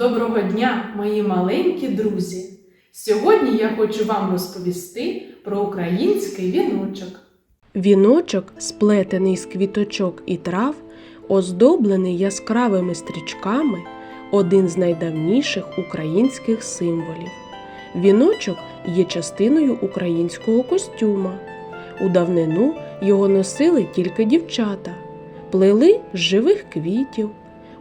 Доброго дня, мої маленькі друзі! Сьогодні я хочу вам розповісти про український віночок. Віночок, сплетений з квіточок і трав, оздоблений яскравими стрічками, один з найдавніших українських символів. Віночок є частиною українського костюма. У давнину його носили тільки дівчата, плели з живих квітів.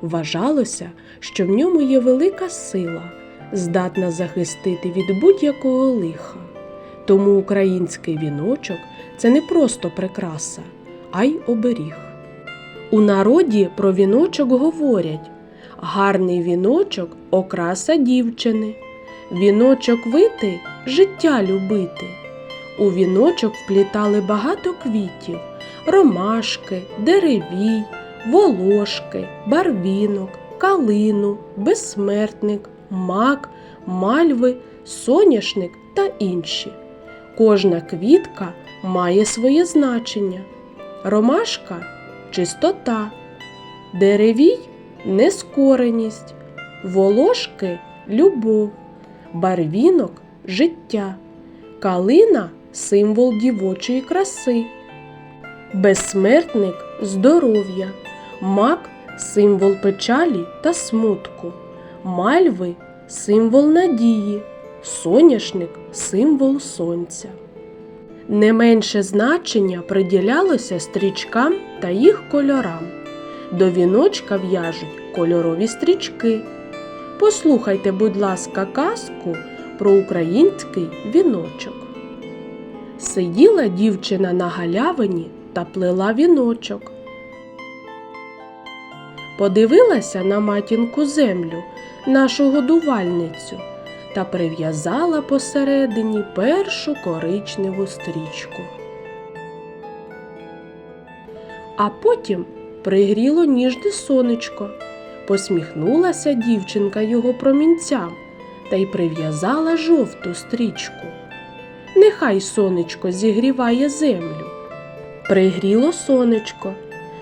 Вважалося, що в ньому є велика сила, здатна захистити від будь-якого лиха. Тому український віночок це не просто прикраса, а й оберіг. У народі про віночок говорять гарний віночок окраса дівчини, віночок вити життя любити. У віночок вплітали багато квітів, ромашки, деревій, волошки, барвінок, калину, безсмертник, мак, мальви, соняшник та інші. Кожна квітка має своє значення. Ромашка чистота, деревій нескореність, волошки любов, барвінок життя, калина символ дівочої краси, безсмертник здоров'я, мак символ печалі та смутку, мальви символ надії, соняшник символ сонця. Не менше значення приділялося стрічкам та їх кольорам. До віночка в'яжуть кольорові стрічки. Послухайте, будь ласка, казку про український віночок. Сиділа дівчина на галявині та плела віночок. Подивилася на матінку землю, нашу годувальницю, та прив'язала посередині першу коричневу стрічку. А потім пригріло ніжне сонечко. Посміхнулася дівчинка його промінцям та й прив'язала жовту стрічку. Нехай сонечко зігріває землю. Пригріло сонечко,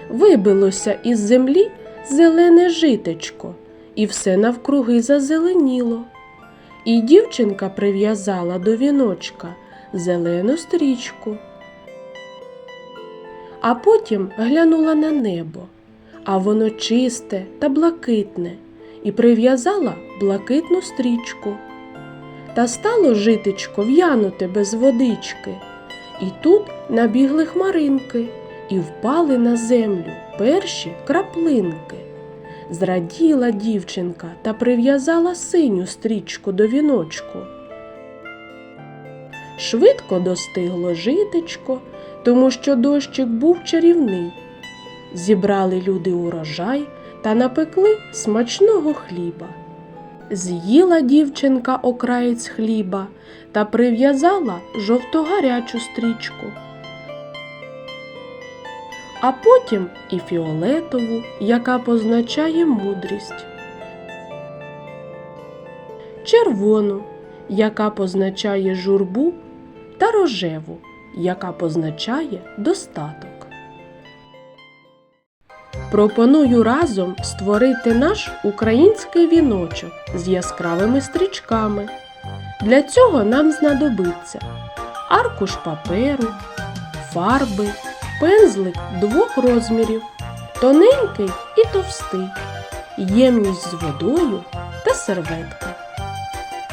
вибилося із землі зелене житечко, і все навкруги зазеленіло. І дівчинка прив'язала до віночка зелену стрічку. А потім глянула на небо, а воно чисте та блакитне, і прив'язала блакитну стрічку. Та стало житечко в'януте без водички, і тут набігли хмаринки і впали на землю перші краплинки. Зраділа дівчинка та прив'язала синю стрічку до віночку. Швидко достигло житечко, тому що дощик був чарівний. Зібрали люди урожай та напекли смачного хліба. З'їла дівчинка окраєць хліба та прив'язала жовтогарячу стрічку. А потім і фіолетову, яка позначає мудрість, червону, яка позначає журбу, та рожеву, яка позначає достаток. Пропоную разом створити наш український віночок з яскравими стрічками. Для цього нам знадобиться аркуш паперу, фарби, пензлик двох розмірів, тоненький і товстий, ємність з водою та серветка.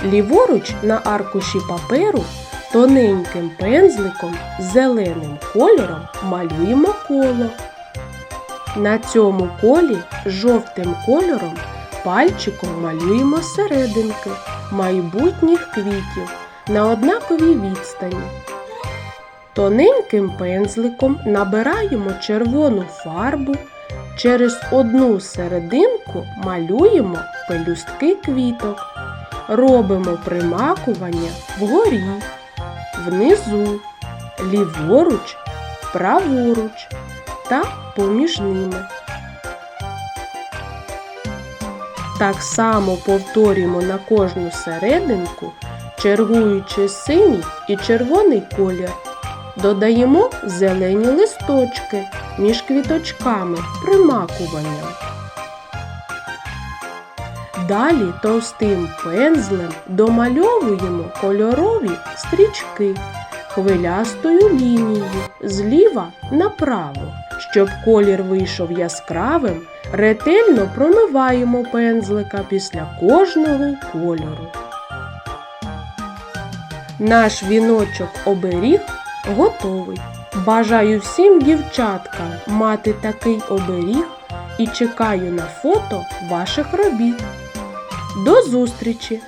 Ліворуч на аркуші паперу тоненьким пензликом зеленим кольором малюємо коло. На цьому колі жовтим кольором пальчиком малюємо серединки майбутніх квітів на однаковій відстані. Тоненьким пензликом набираємо червону фарбу, через одну серединку малюємо пелюстки квіток, робимо примакування вгорі, внизу, ліворуч, праворуч та поміж ними. Так само повторюємо на кожну серединку, чергуючи синій і червоний колір. Додаємо зелені листочки між квіточками примакуванням. Далі товстим пензлем домальовуємо кольорові стрічки хвилястою лінією зліва направо. Щоб колір вийшов яскравим, ретельно промиваємо пензлика після кожного кольору. Наш віночок оберіг готовий. Бажаю всім дівчаткам мати такий оберіг і чекаю на фото ваших робіт. До зустрічі!